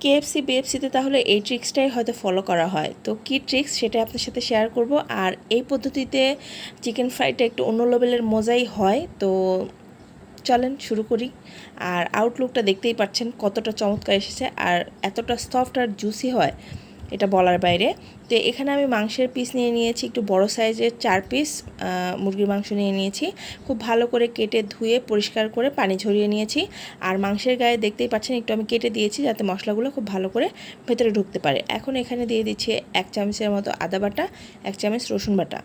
KFC বিএফসিতে তাহলে এই ট্রিক্সটাই হয়তো ফলো করা হয়। তো কি ট্রিক্স সেটা আপনার সাথে শেয়ার করব। আর এই পদ্ধতিতে চিকেন ফ্রাইটা একটু অন্য লেভেলের মজাই হয়। তো চলেন শুরু করি। আর আউটলুকটা দেখতেই পাচ্ছেন কতটা চমৎকার এসেছে। আর এতটা সফট আর জুসি হয়। এটা বলার বাইরে। তো এখানে আমি মাংসের পিস নিয়ে নিয়েছি, একটু বড় সাইজের চার পিস মুরগির মাংস নিয়ে নিয়েছি। খুব ভালো করে কেটে ধুয়ে পরিষ্কার করে পানি ঝরিয়ে নিয়েছি। আর মাংসের গায়ে দেখতেই পাচ্ছেন, একটু আমি কেটে দিয়েছি যাতে মশলাগুলো খুব ভালো করে ভেতরে ঢুকতে পারে। এখন এখানে দিয়ে দিচ্ছি এক চামচের মতো আদা বাটা, এক চামচ রসুন বাটা।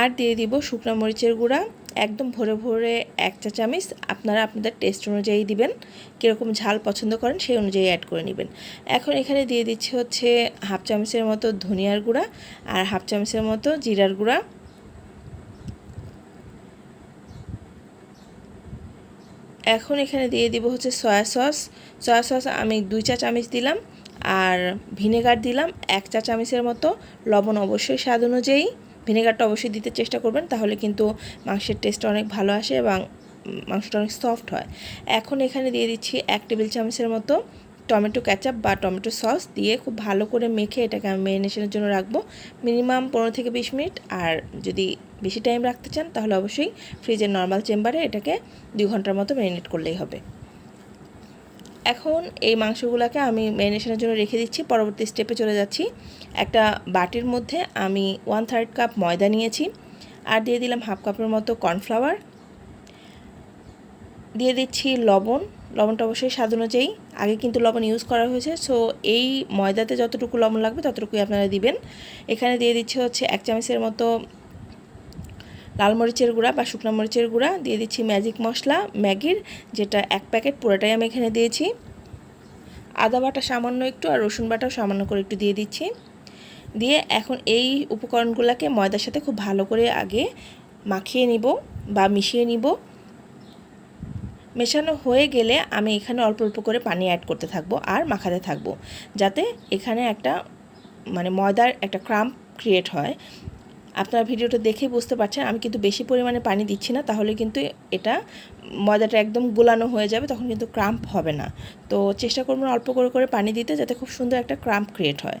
আর দিয়ে দিব শুকনো মরিচের গুঁড়া একদম ভরে ভরে এক চা চামচ আপনারা আপনাদের টেস্ট অনুযায়ী দিবেন, কীরকম ঝাল পছন্দ করেন সেই অনুযায়ী অ্যাড করে নেবেন। এখন এখানে দিয়ে দিচ্ছি হচ্ছে হাফ চামচের মতো ধনিয়ার গুঁড়া আর হাফ চামচের মতো জিরার গুঁড়া। এখন এখানে দিয়ে দিব হচ্ছে সয়া সস সয়া সস আমি দুই চা চামচ দিলাম আর ভিনেগার দিলাম, এক চা চামচের মতো। লবণ অবশ্যই স্বাদ অনুযায়ী। ভিনেগারটা অবশ্যই দিতে চেষ্টা করবেন, তাহলে কিন্তু মাংসের টেস্ট অনেক ভালো আসে এবং মাংসটা অনেক সফট হয়। এখন এখানে দিয়ে দিচ্ছি এক টেবিল চামচের মতো টমেটো ক্যাচাপ বা টমেটো সস দিয়ে খুব ভালো করে মেখে এটাকে আমি ম্যারিনেশনের জন্য রাখব। মিনিমাম পনেরো থেকে বিশ মিনিট আর যদি বেশি টাইম রাখতে চান, তাহলে অবশ্যই ফ্রিজের নর্মাল চেম্বারে এটাকে দুই ঘণ্টার মতো ম্যারিনেট করলেই হবে। এখন এই মাংসগুলোকে আমি ম্যারিনেশনের জন্য রেখে দিচ্ছি। পরবর্তী স্টেপে চলে যাচ্ছি। একটা বাটির মধ্যে আমি ওয়ান থার্ড কাপ ময়দা নিয়েছি আর দিয়ে দিলাম হাফ কাপের মতো কর্নফ্লাওয়ার দিয়ে দিচ্ছি লবণ। লবণটা অবশ্যই স্বাদ অনুযায়ী। আগে কিন্তু লবণ ইউজ করা হয়েছে। সো এই ময়দাতে যতটুকু লবণ লাগবে ততটুকুই আপনারা দিবেন। এখানে দিয়ে দিচ্ছি হচ্ছে এক চামচের মতো লাল মরিচের গুঁড়া বা শুকনো মরিচের গুঁড়া দিয়ে দিচ্ছি ম্যাজিক মশলা, ম্যাগির, যেটা এক প্যাকেট পুরোটাই আমি এখানে দিয়েছি। আদা বাটা সামান্য একটু আর রসুন বাটাও সামান্য করে একটু দিয়ে দিচ্ছি। দিয়ে এখন এই উপকরণগুলোকে ময়দার সাথে খুব ভালো করে আগে মাখিয়ে নিব বা মিশিয়ে নিব। মেশানো হয়ে গেলে আমি এখানে অল্প অল্প করে পানি অ্যাড করতে থাকব আর মাখাতে থাকব। যাতে এখানে একটা মানে ময়দার একটা ক্রাম্প ক্রিয়েট হয়। আপনারা ভিডিওটা দেখেই বুঝতে পারছেন, আমি কিন্তু বেশি পরিমাণে পানি দিচ্ছি না, তাহলে কিন্তু এটা ময়দাটা একদম গোলানো হয়ে যাবে, তখন কিন্তু ক্রাম্প হবে না। তো চেষ্টা করবেন অল্প করে করে পানি দিতে, যাতে খুব সুন্দর একটা ক্রাম্প ক্রিয়েট হয়।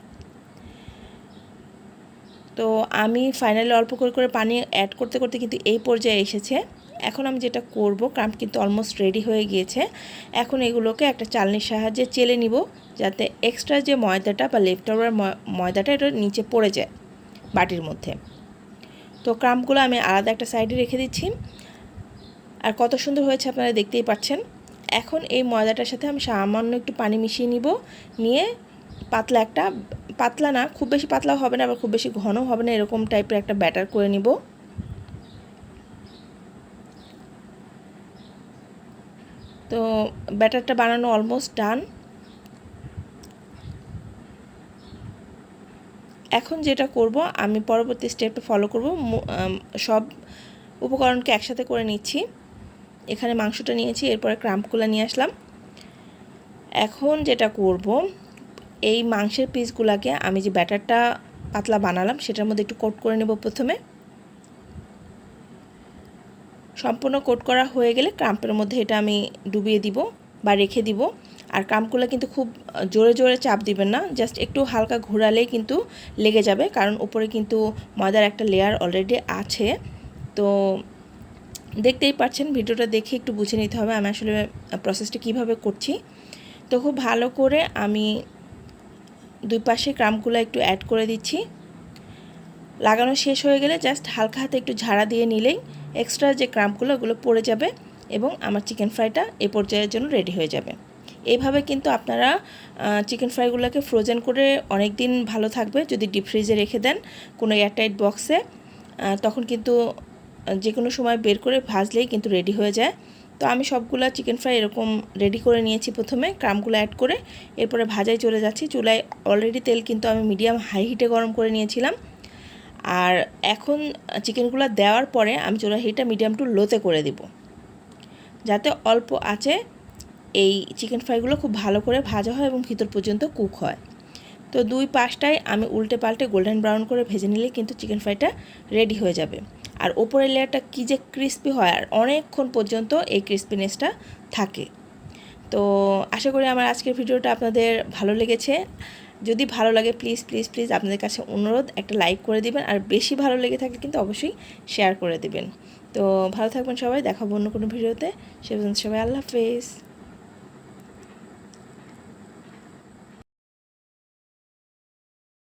তো আমি ফাইনালি অল্প করে করে পানি অ্যাড করতে করতে কিন্তু এই পর্যায়ে এসেছে। এখন আমি যেটা করব, ক্রাম্প কিন্তু অলমোস্ট রেডি হয়ে গিয়েছে। এখন এগুলোকে একটা চালনির সাহায্যে চেলে নিব, যাতে এক্সট্রা যে ময়দাটা বা লেফট ময়দাটা, এটা নিচে পড়ে যায় বাটির মধ্যে। তো ক্রাম্পগুলো আমি আলাদা একটা সাইডে রেখে দিচ্ছি। আর কত সুন্দর হয়েছে আপনারা দেখতেই পাচ্ছেন। এখন এই ময়দাটার সাথে আমি সামান্য একটু পানি মিশিয়ে নিব। নিয়ে পাতলা একটা, পাতলা না, খুব বেশি পাতলাও হবে না, আবার খুব বেশি ঘন হবে না, এরকম টাইপের একটা ব্যাটার করে নিব। তো ব্যাটারটা বানানো অলমোস্ট ডান এখন যেটা করব, আমি পরবর্তী স্টেপে ফলো করব। সব উপকরণকে একসাথে করে নিচ্ছি। এখানে মাংসটা নিয়েছি, এরপরে ক্রাম্পগুলো নিয়ে আসলাম। এখন যেটা করব, এই মাংসের পিসগুলোকে আমি যে ব্যাটারটা পাতলা বানালাম, সেটার মধ্যে একটু কোট করে নেব প্রথমে। সম্পূর্ণ কোট করা হয়ে গেলে ক্রাম্পের মধ্যে এটা আমি ডুবিয়ে দিব বা রেখে দিব। আর ক্রাম্পগুলো কিন্তু খুব জোরে জোরে চাপ দিবেন না জাস্ট একটু হালকা ঘোরালেই কিন্তু লেগে যাবে, কারণ উপরে কিন্তু ময়দার একটা লেয়ার অলরেডি আছে। তো দেখতেই পাচ্ছেন, ভিডিওটা দেখে একটু বুঝে নিতে হবে আমি আসলে প্রসেসটা কীভাবে করছি। তো খুব ভালো করে আমি দুই পাশে ক্রামগুলো একটু অ্যাড করে দিচ্ছি। লাগানো শেষ হয়ে গেলে জাস্ট হালকা হাতে একটু ঝাড়া দিয়ে নিলেই এক্সট্রা যে ক্রামগুলো ওগুলো পড়ে যাবে এবং আমার চিকেন ফ্রাইটা এ পর্যায়ের জন্য রেডি হয়ে যাবে। এইভাবে কিন্তু আপনারা চিকেন ফ্রাইগুলোকে ফ্রোজেন করে অনেক দিন ভালো থাকবে, যদি ডিপ ফ্রিজে রেখে দেন কোনো এয়ারটাইট বক্সে তখন কিন্তু যে কোনো সময় বের করে ভাজলেই কিন্তু রেডি হয়ে যায়। তো আমি সবগুলো চিকেন ফ্রাই এরকম রেডি করে নিয়েছি প্রথমে ক্রামগুলো অ্যাড করে, এরপরে ভাজায় চলে যাচ্ছি। চুলায় অলরেডি তেল কিন্তু আমি মিডিয়াম হাই হিটে গরম করে নিয়েছিলাম। আর এখন চিকেনগুলো দেওয়ার পরে আমি চুলা হিটটা মিডিয়াম টু লোতে করে দেব। যাতে অল্প আছে এই চিকেন ফ্রাইগুলো খুব ভালো করে ভাজা হয় এবং ভিতর পর্যন্ত কুক হয়। তো দুই পাশটায় আমি উল্টে পাল্টে গোল্ডেন ব্রাউন করে ভেজে নিলে কিন্তু চিকেন ফ্রাইটা রেডি হয়ে যাবে। আর ওপরের লেয়ারটা কী যে ক্রিস্পি হয় আর অনেকক্ষণ পর্যন্ত এই ক্রিস্পিনেসটা থাকে। তো আশা করি আমার আজকের ভিডিওটা আপনাদের ভালো লেগেছে। যদি ভালো লাগে প্লিজ প্লিজ প্লিজ আপনাদের কাছে অনুরোধ একটা লাইক করে দিবেন আর বেশি ভালো লেগে থাকলে কিন্তু অবশ্যই শেয়ার করে দিবেন। তো ভালো থাকবেন সবাই, দেখাবো অন্য কোনো ভিডিওতে। সে সবাই আল্লাহ হাফেজ।